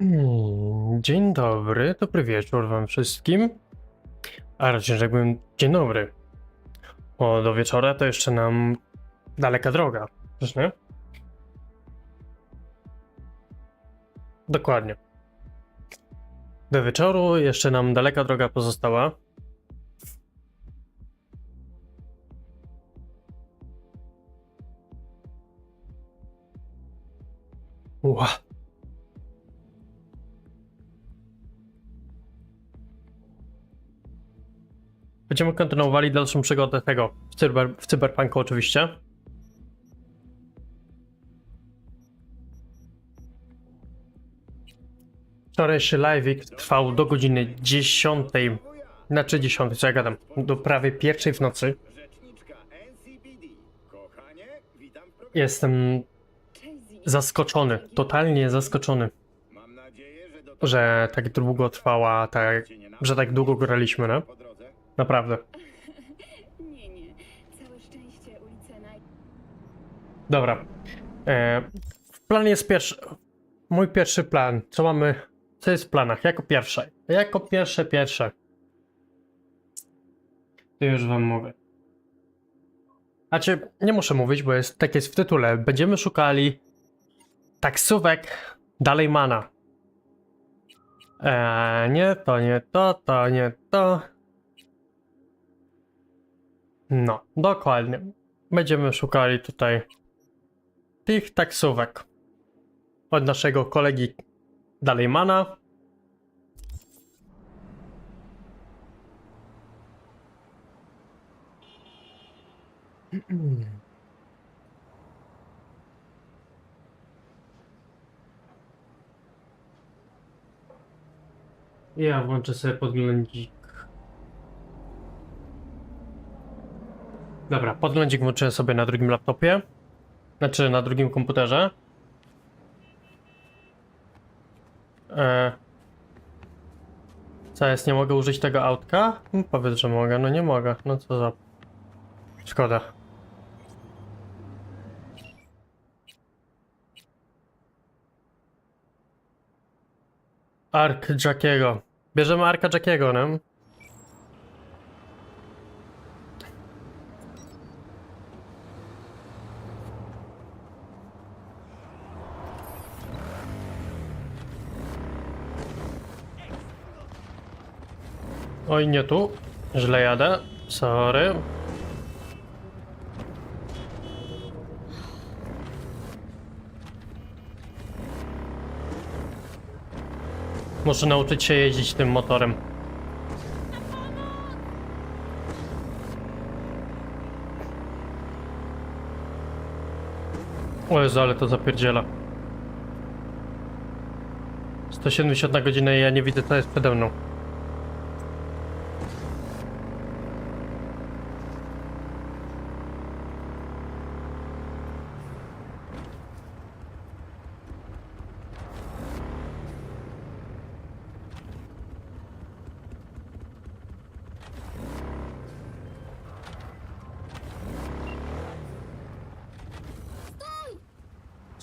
Mm, Dzień dobry, dobry wieczór wam wszystkim. A raczej rzekłbym dzień dobry. Bo do wieczora to jeszcze nam daleka droga, czyż nie? Dokładnie. Do wieczoru jeszcze nam daleka droga pozostała. Ła. Będziemy kontynuowali dalszą przygodę tego w, cyber, w cyberpunku oczywiście. Wczorajszy live trwał do godziny 10, znaczy 10, co ja gadam, do prawie pierwszej w nocy. Jestem zaskoczony, totalnie zaskoczony, że tak długo trwała, tak, że tak długo graliśmy, no? Naprawdę. Nie, nie. Całe szczęście ulice naj... Dobra. E, w planie jest pierwszy. Mój pierwszy plan. Co mamy? Co jest w planach? Jako pierwsze. Jako pierwsze, pierwsze. To już wam mówię. Znaczy, nie muszę mówić, bo jest, tak jest w tytule. Będziemy szukali taksówek Dalejmana. Eee, nie to, nie to, to, nie to. No, dokładnie. Będziemy szukali tutaj tych taksówek od naszego kolegi Dalejmana. Ja włączę sobie podglądzik. Dobra, podglądzik włączyłem sobie na drugim laptopie. Znaczy na drugim komputerze. E... Co jest, nie mogę użyć tego autka? Hmm, powiedz, że mogę. No nie mogę. No co za... Szkoda. Ark Jackiego. Bierzemy Arka Jackiego, nie? Oj, nie tu. Źle jadę. Sorry. Muszę nauczyć się jeździć tym motorem. O Jezu, ale to zapierdziela. 170 na godzinę i ja nie widzę co jest przede mną.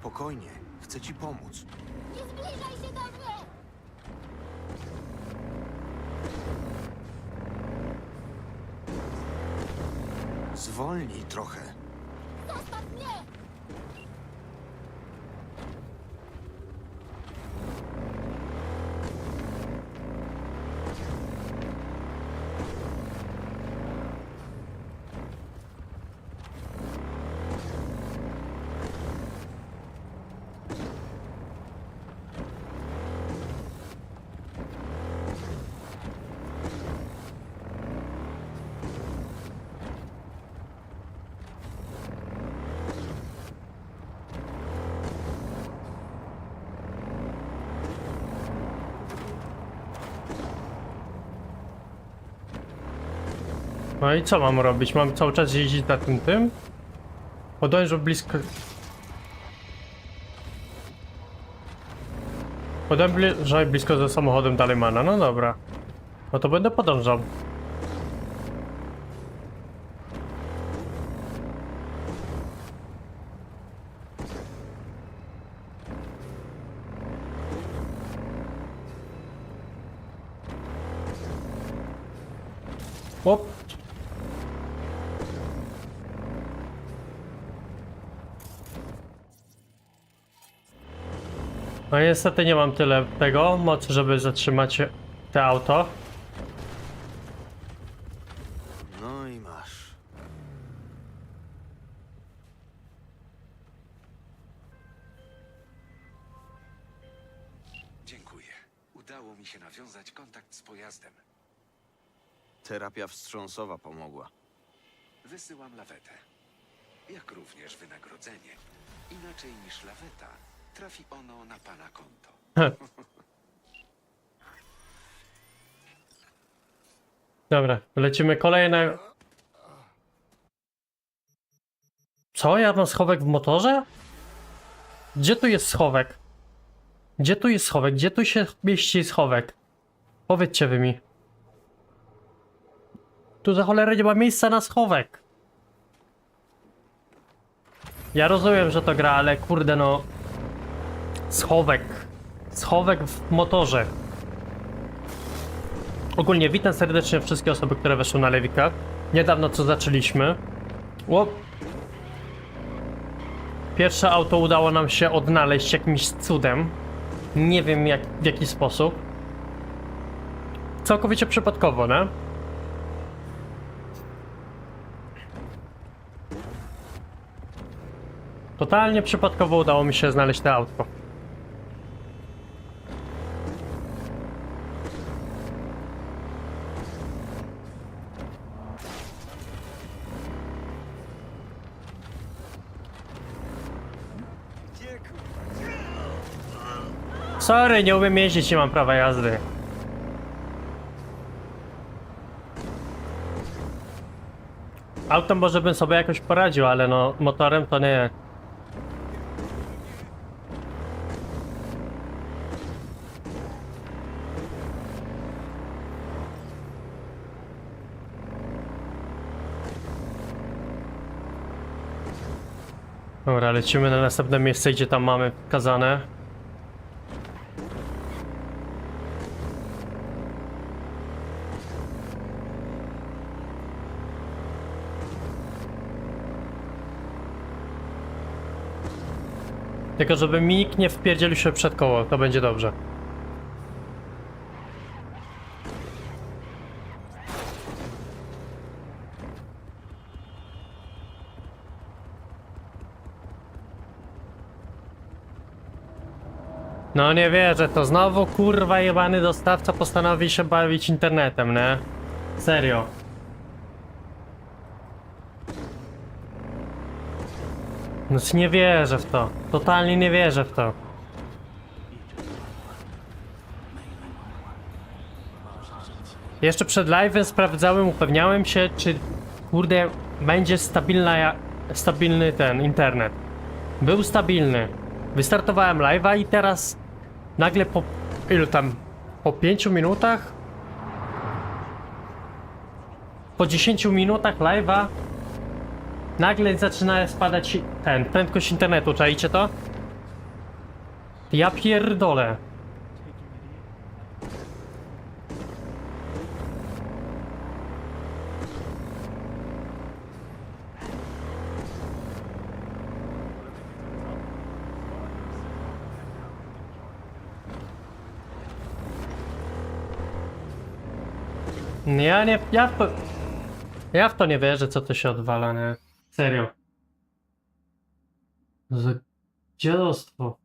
Spokojnie, chcę ci pomóc. Nie zbliżaj się do mnie! Zwolnij trochę. No i co mam robić? Mam cały czas jeździć na tym tym? Podążę blisko... Podążaj blisko za samochodem Dalemana, no dobra. No to będę podążał. Op, No niestety nie mam tyle tego mocy, żeby zatrzymać te auto. No i masz. Dziękuję. Udało mi się nawiązać kontakt z pojazdem. Terapia wstrząsowa pomogła. Wysyłam lawetę. Jak również wynagrodzenie. Inaczej niż laweta, trafi ono na pana konto. Dobra, lecimy kolejne. Co? Ja mam schowek w motorze? Gdzie tu jest schowek? Gdzie tu jest schowek? Gdzie tu się mieści schowek? Powiedzcie wy mi. Tu za cholerę nie ma miejsca na schowek. Ja rozumiem, że to gra, ale kurde no... Schowek. Schowek w motorze. Ogólnie witam serdecznie wszystkie osoby, które weszły na Lewika. Niedawno co zaczęliśmy. O! Pierwsze auto udało nam się odnaleźć jakimś cudem. Nie wiem jak, w jaki sposób. Całkowicie przypadkowo, nie? Totalnie przypadkowo udało mi się znaleźć to auto. Sorry, nie umiem jeździć, nie mam prawa jazdy. Autem może bym sobie jakoś poradził, ale no motorem to nie. Dobra, lecimy na następne miejsce, gdzie tam mamy kazane. Tylko żeby mi nikt nie wpierdzielił się przed koło, to będzie dobrze. No nie wierzę, to znowu kurwa jebany dostawca postanowi się bawić internetem, nie? Serio. No nie wierzę w to. Totalnie nie wierzę w to. Jeszcze przed live'em sprawdzałem, upewniałem się, czy kurde będzie stabilna, stabilny ten internet. Był stabilny. Wystartowałem live'a i teraz nagle po ilu tam? Po 5 minutach? Po 10 minutach live'a nagle zaczyna spadać ten, prędkość internetu, czajcie to? Ja pierdolę. Ja nie, ja w to, ja w to nie wierzę, co to się odwala, nie? Serio. Za dziadostwo.